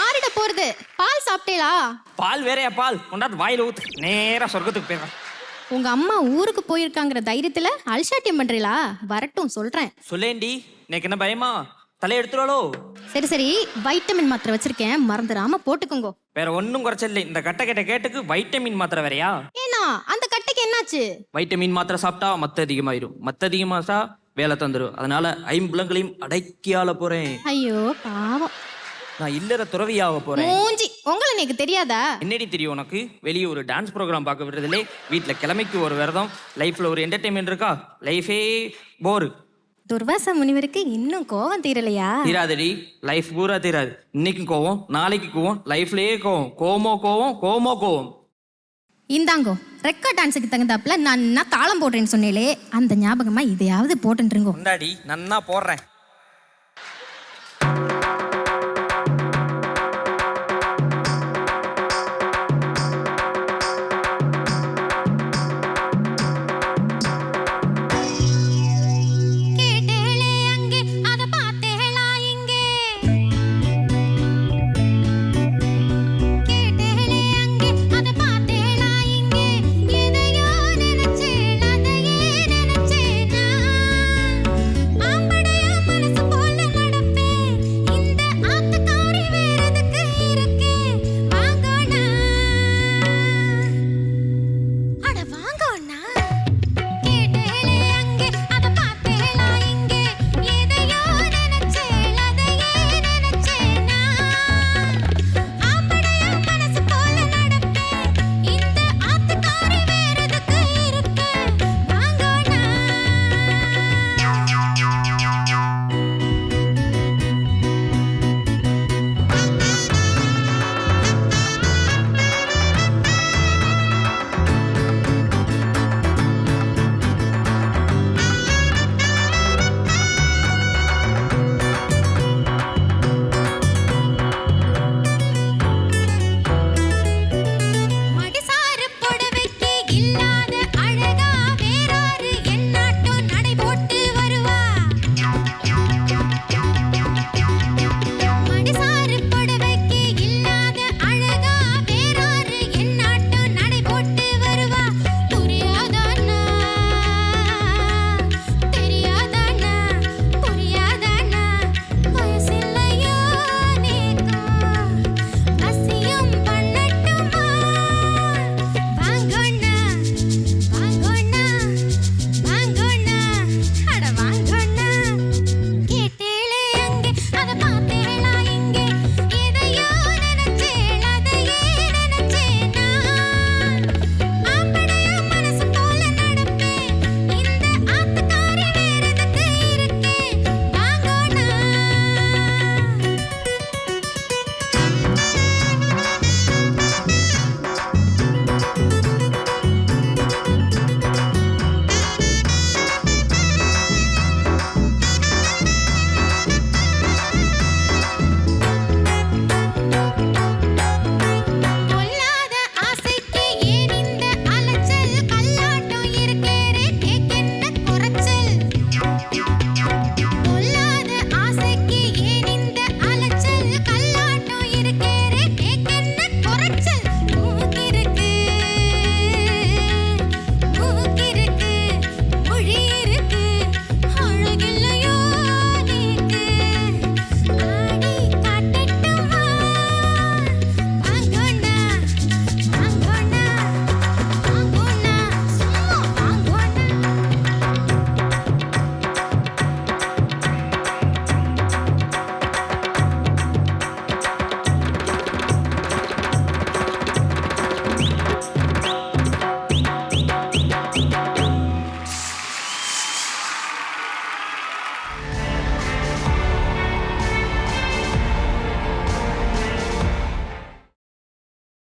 ஆறிட போறது. பால் சாப்பிட்டேளா பால் வேறையா பால்? கொண்டாந்து வாயில ஊத்து. நேரா சொர்க்கத்துக்கு போயிடுறேன். உங்க அம்மா ஊருக்கு போயிருக்காங்கிற தைரியத்துல அல்சாட்டியம் பண்றீங்களா வரட்டும் சொல்றேன். சொல்லேண்டி எனக்கு என்ன பயமா? தலை எடுத்துருவாளோ? சரி சரி. வைட்டமின் மாத்திரை வச்சிருக்கேன். மறந்துடாம போட்டுக்கோங்க. வேற ஒன்றும் குறைச்சல் இல்லை. இந்த கட்ட கட்ட கேட்டுக்கு வைட்டமின் மாத்திரை வேறையா? ஏன்னா அந்த கட்டைக்கு என்னாச்சு? வைட்டமின் மாத்திரை சாப்பிட்டா மத்த அதிகமாயிரும். மத்த அதிகமாசா வேலை தந்துரும். அதனால ஐம்புலங்களையும் அடக்கியால போறேன். ஐயோ பாவம் நான் இல்லற துறவியாக போறேன். மூஞ்சி உங்களை எனக்கு தெரியாதா? என்னடி தெரியும் உனக்கு? வெளியே ஒரு டான்ஸ் ப்ரோக்ராம் பார்க்க விடுறதுலே வீட்டில் கிழமைக்கு ஒரு விரதம். லைஃப்ல ஒரு என்டர்டைன்மெண்ட் இருக்கா? லைஃபே போர் துர்வாச முனிவருக்கு இன்னும் கோவம் தீரலையா? தீராதடி. லைஃப் பூரா தீராது. இன்னைக்கு கோவம் நாளைக்கு கோவம் லைஃப்லயே கோவம். கோமோ கோவம் கோமோ கோவம். இந்தாங்கோ ரெக்கார்ட் டான்ஸுக்கு தகுந்தாப்புல நான் தாளம் போடுறேன்னு சொன்னேலே அந்த ஞாபகமா இதையாவது போட்டுருங்கோ கொண்டாடி நன்னா போடுறேன்.